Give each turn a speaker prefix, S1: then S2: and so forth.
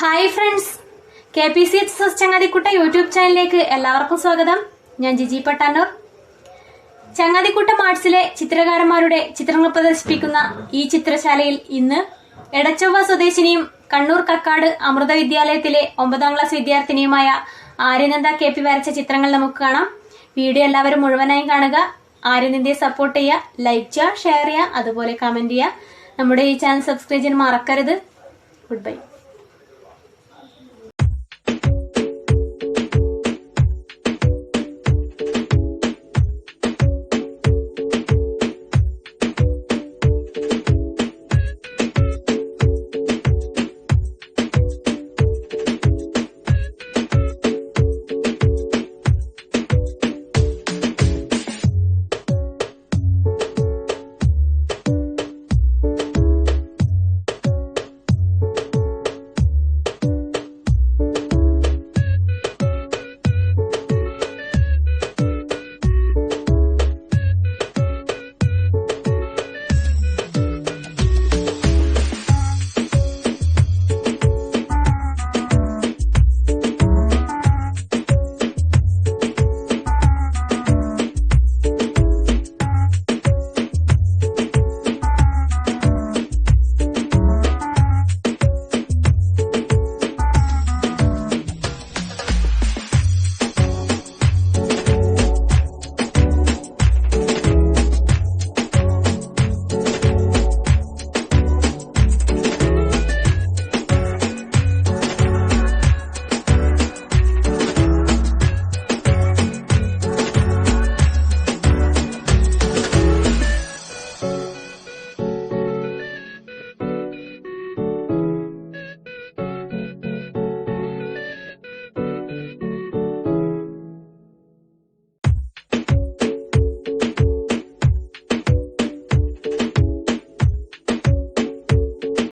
S1: Hi friends. K P C H S ചങ്ങാതിക്കുട്ട YouTube ചാനലിലേക്ക് എല്ലാവർക്കും സ്വാഗതം. ഞാൻ ജിജി പട്ടാനൂർ. ചങ്ങാതിക്കുട്ട ആർട്സിലെ ചിത്രകാരന്മാരുടെ ചിത്രങ്ങൾ പ്രദർശിപ്പിക്കുന്ന ഈ ചിത്രശാലയിൽ ഇന്ന് എടച്ചൊവ്വ സ്വദേശിനിയും കണ്ണൂർ കക്കാട് അമൃത വിദ്യാലയത്തിലെ ഒമ്പതാം ക്ലാസ് വിദ്യാർത്ഥിനിയുമായ ആര്യനന്ദ കെ പി വരച്ച ചിത്രങ്ങൾ നമുക്ക് കാണാം. വീഡിയോ എല്ലാവരും മുഴുവനായും കാണുക. ആര്യനന്ദയെ സപ്പോർട്ട് ചെയ്യുക ലൈക്ക് ചെയ്യുക ഷെയർ ചെയ്യുക അതുപോലെ കമന്റ് ചെയ്യുക. നമ്മുടെ ഈ ചാനൽ സബ്സ്ക്രൈബ് ചെയ്യാൻ മറക്കരുത്. Good bye